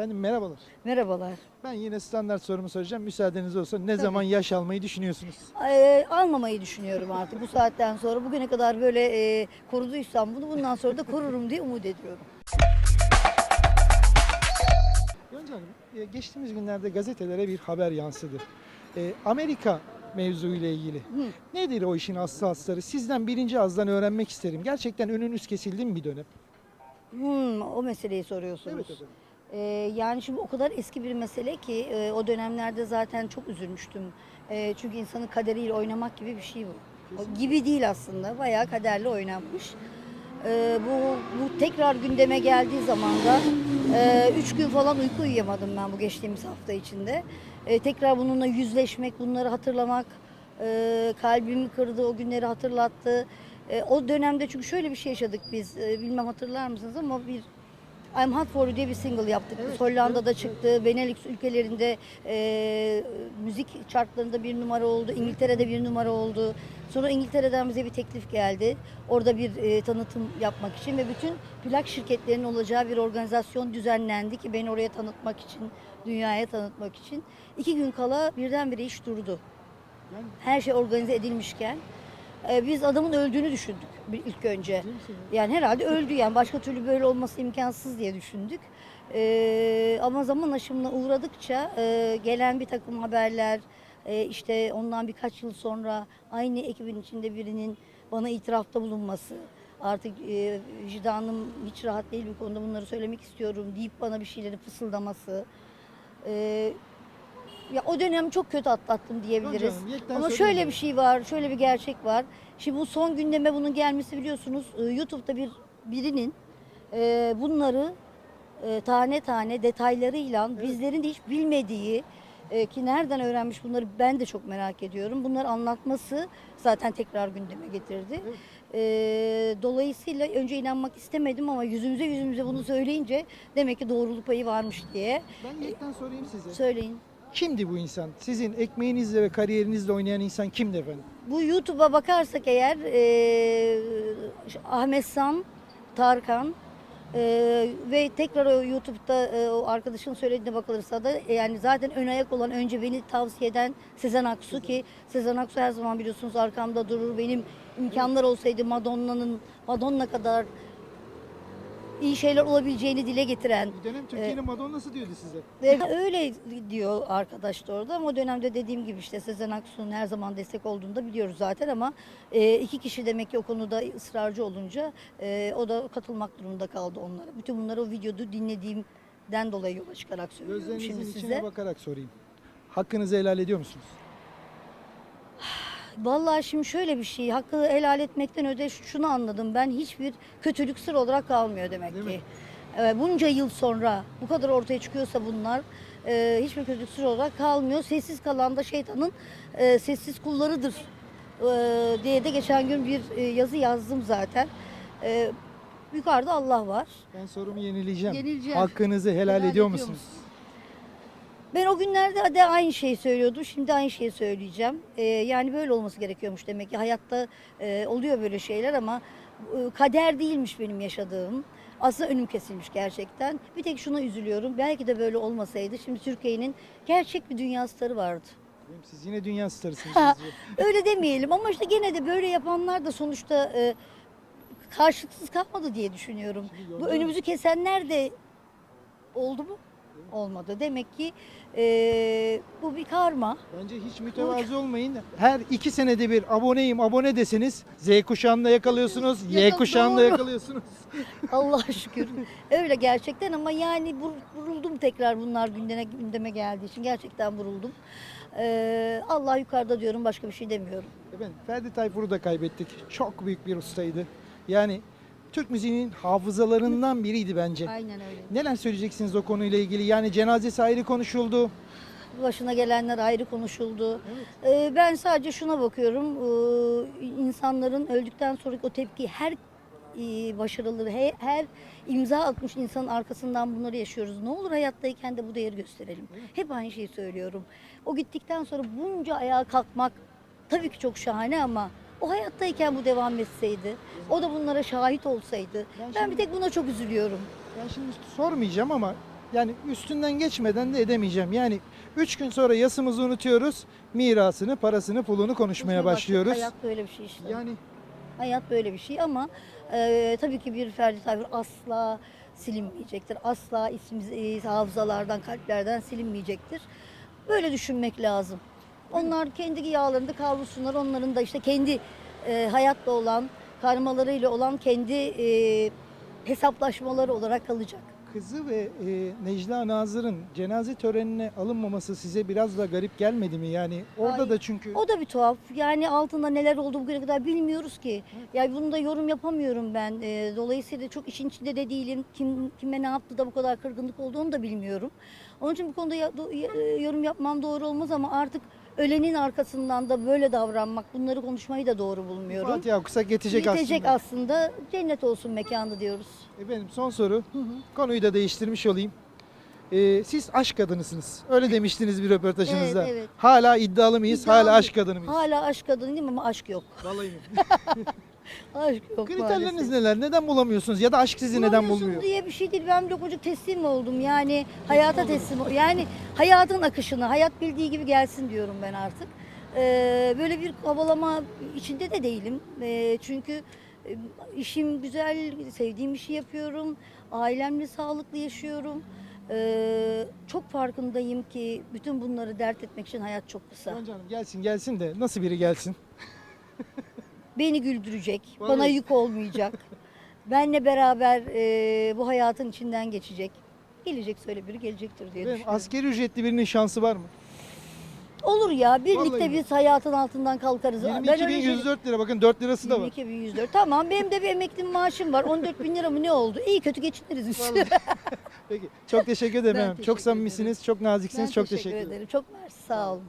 Efendim merhabalar. Merhabalar. Ben yine standart sorumu soracağım. Müsaadeniz olsa ne zaman yaş almayı düşünüyorsunuz? Ee, almamayı düşünüyorum artık bu saatten sonra. Bugüne kadar böyle e, koruduysam bunu bundan sonra da korurum diye umut ediyorum. Yonca Hanım, e, geçtiğimiz günlerde gazetelere bir haber yansıdı. E, Amerika mevzu ile ilgili. Nedir o işin aslı asları? Sizden birinci ağızdan öğrenmek isterim. Gerçekten önünüz kesildi mi bir dönem? Hmm, o meseleyi soruyorsunuz. efendim. Ee, yani şimdi o kadar eski bir mesele ki e, o dönemlerde zaten çok üzülmüştüm. E, çünkü insanın kaderiyle oynamak gibi bir şey bu. O gibi değil aslında. Bayağı kaderle oynanmış. E, bu, bu tekrar gündeme geldiği zaman da e, üç gün falan uyku uyuyamadım ben bu geçtiğimiz hafta içinde. E, tekrar bununla yüzleşmek, bunları hatırlamak e, kalbimi kırdı, o günleri hatırlattı. E, o dönemde çünkü şöyle bir şey yaşadık biz. E, bilmem hatırlar mısınız ama bir I'm Hot For You diye bir single yaptık. Evet, Hollanda'da evet, çıktı. Benelux ülkelerinde e, müzik chartlarında bir numara oldu. İngiltere'de bir numara oldu. Sonra İngiltere'den bize bir teklif geldi. Orada bir e, tanıtım yapmak için ve bütün plak şirketlerinin olacağı bir organizasyon düzenlendi ki beni oraya tanıtmak için, dünyaya tanıtmak için. İki gün kala birdenbire iş durdu. Her şey organize edilmişken e, biz adamın öldüğünü düşündük ilk önce. Yani herhalde öldü yani başka türlü böyle olması imkansız diye düşündük. Ee, ama zaman aşımına uğradıkça e, gelen bir takım haberler e, işte ondan birkaç yıl sonra aynı ekibin içinde birinin bana itirafta bulunması artık e, vicdanım hiç rahat değil bu konuda bunları söylemek istiyorum deyip bana bir şeyleri fısıldaması e, ya o dönem çok kötü atlattım diyebiliriz. Yekten Ama şöyle bir şey var, şöyle bir gerçek var. Şimdi bu son gündeme bunun gelmesi biliyorsunuz e, YouTube'da bir birinin e, bunları e, tane tane detaylarıyla bizlerin de hiç bilmediği e, ki nereden öğrenmiş bunları ben de çok merak ediyorum. Bunları anlatması zaten tekrar gündeme getirdi. Evet. E, dolayısıyla önce inanmak istemedim ama yüzümüze yüzümüze bunu söyleyince demek ki doğruluk payı varmış diye Ben yekten sorayım size. söyleyin. Kimdi bu insan? Sizin ekmeğinizle ve kariyerinizle oynayan insan kimdi efendim? Bu YouTube'a bakarsak eğer e, Ahmet San, Tarkan e, ve tekrar o YouTube'da e, o arkadaşın söylediğine bakılırsa da e, yani zaten ön ayak olan önce beni tavsiye eden Sezen Aksu ki Sezen Aksu her zaman biliyorsunuz arkamda durur. Benim imkanlar olsaydı Madonna'nın Madonna kadar iyi şeyler olabileceğini dile getiren Bir dönem Türkiye'nin Madonna'sı diyordu size. ve öyle diyor arkadaş da orada ama o dönemde dediğim gibi işte Sezen Aksu'nun her zaman destek olduğunu da biliyoruz zaten ama e, iki kişi demek ki o konuda ısrarcı olunca e, o da katılmak durumunda kaldı onlara. Bütün bunları o videoda dinlediğimden dolayı yola çıkarak söylüyorum şimdi Gözlerinizin içine size. bakarak sorayım. Hakkınızı helal ediyor musunuz? Vallahi şimdi şöyle bir şey hakkı helal etmekten öte şunu anladım ben hiçbir kötülük sır olarak kalmıyor demek Değil ki. mi? Evet, bunca yıl sonra bu kadar ortaya çıkıyorsa bunlar e, hiçbir kötülük sır olarak kalmıyor. Sessiz kalan da şeytanın e, sessiz kullarıdır e, diye de geçen gün bir e, yazı yazdım zaten. E, yukarıda Allah var. Ben sorumu yenileyeceğim. Yenileceğim. Hakkınızı helal, Helal ediyor ediyor musunuz? musun? Ben o günlerde de aynı şeyi söylüyordum. Şimdi aynı şeyi söyleyeceğim. Ee, yani böyle olması gerekiyormuş demek ki. Hayatta e, oluyor böyle şeyler ama e, kader değilmiş benim yaşadığım. Aslında önüm kesilmiş gerçekten. Bir tek şuna üzülüyorum. Belki de böyle olmasaydı şimdi Türkiye'nin gerçek bir dünya starı vardı. Siz yine dünya starısınız. Öyle demeyelim ama işte gene de böyle yapanlar da sonuçta e, karşılıksız kalmadı diye düşünüyorum. Bu önümüzü kesenler de oldu mu? Olmadı. Demek ki e, bu bir karma. Bence hiç mütevazı olmayın. Her iki senede bir aboneyim abone deseniz Z kuşağında yakalıyorsunuz, Y Yakal- kuşağında doğru. yakalıyorsunuz. Allah'a şükür. Öyle gerçekten ama yani vur- vuruldum tekrar bunlar gündeme, gündeme geldiği için. Gerçekten vuruldum. E, Allah yukarıda diyorum başka bir şey demiyorum. Efendim Ferdi Tayfur'u da kaybettik. Çok büyük bir ustaydı. Yani Türk müziğinin hafızalarından biriydi bence. Aynen öyle. Neler söyleyeceksiniz o konuyla ilgili? Yani cenazesi ayrı konuşuldu. başına gelenler ayrı konuşuldu. Ee, ben sadece şuna bakıyorum. Ee, insanların öldükten sonraki o tepki her e, başarıları, he- her imza atmış insanın arkasından bunları yaşıyoruz. Ne olur hayattayken de bu değeri gösterelim. Hep aynı şeyi söylüyorum. O gittikten sonra bunca ayağa kalkmak tabii ki çok şahane ama o hayattayken bu devam etseydi, o da bunlara şahit olsaydı. Ben Ben bir tek buna çok üzülüyorum. Ben şimdi sormayacağım ama Yani üstünden geçmeden de edemeyeceğim. Yani 3 gün sonra yasımızı unutuyoruz. Mirasını, parasını, pulunu konuşmaya başlıyoruz. Hayat böyle bir şey işte. Yani Hayat böyle bir şey ama e, tabii ki bir ferdi tabir asla silinmeyecektir. Asla ismimiz e, hafızalardan, kalplerden silinmeyecektir. Böyle düşünmek lazım. Onlar kendi yağlarında kavrulsunlar. Onların da işte kendi e, hayatta olan, karmalarıyla olan kendi e, hesaplaşmaları olarak kalacak. kızı ve e, Necla Nazır'ın cenaze törenine alınmaması size biraz da garip gelmedi mi? Yani orada Hayır. da çünkü O da bir tuhaf. Yani altında neler oldu bugüne kadar bilmiyoruz ki. Ya bunu da yorum yapamıyorum ben. Ee, dolayısıyla çok işin içinde de değilim. Kim kime ne yaptı da bu kadar kırgınlık olduğunu da bilmiyorum. Onun için bu konuda ya- do- e, yorum yapmam doğru olmaz ama artık ölenin arkasından da böyle davranmak, bunları konuşmayı da doğru bulmuyorum. Fatiha okusak yetecek, Yetecek aslında. aslında. Cennet olsun mekanı diyoruz. Efendim son soru. Hı hı. Konuyu da değiştirmiş olayım. Ee, siz aşk kadınısınız. Öyle demiştiniz bir röportajınızda. Evet, evet. Hala iddialı mıyız? Hala İddialıyım. aşk kadını mıyız? Hala aşk kadını değil mi ama aşk yok. Vallahi mi? Aşk yok Kriterleriniz maalesef. neler? Neden bulamıyorsunuz? Ya da aşk sizi neden Bulamıyorsun bulmuyor? diye bir şey değil. Ben çocuk teslim oldum. Yani hayata teslim ol- Yani hayatın akışına, hayat bildiği gibi gelsin diyorum ben artık. Ee, böyle bir havalama içinde de değilim. Ee, çünkü e, işim güzel, sevdiğim işi yapıyorum. Ailemle sağlıklı yaşıyorum. Ee, çok farkındayım ki bütün bunları dert etmek için hayat çok kısa. Gonca Hanım gelsin gelsin de nasıl biri gelsin? Beni güldürecek, Vallahi. bana yük olmayacak. Benle beraber e, bu hayatın içinden geçecek. Gelecek söyle biri gelecektir diye Efendim, düşünüyorum. askeri ücretli birinin şansı var mı? Olur ya birlikte Vallahi. biz hayatın altından kalkarız. Ben öyle şey- 22.104 lira bakın 4 lirası da var. 22.104. Tamam benim de bir emekli maaşım var. 14 bin lira mı ne oldu? İyi kötü geçiniriz biz. Vallahi. Peki çok teşekkür ederim. Ben efendim. Çok teşekkür samimisiniz, çok naziksiniz. çok teşekkür ederim. ederim. Çok mersi sağ olun.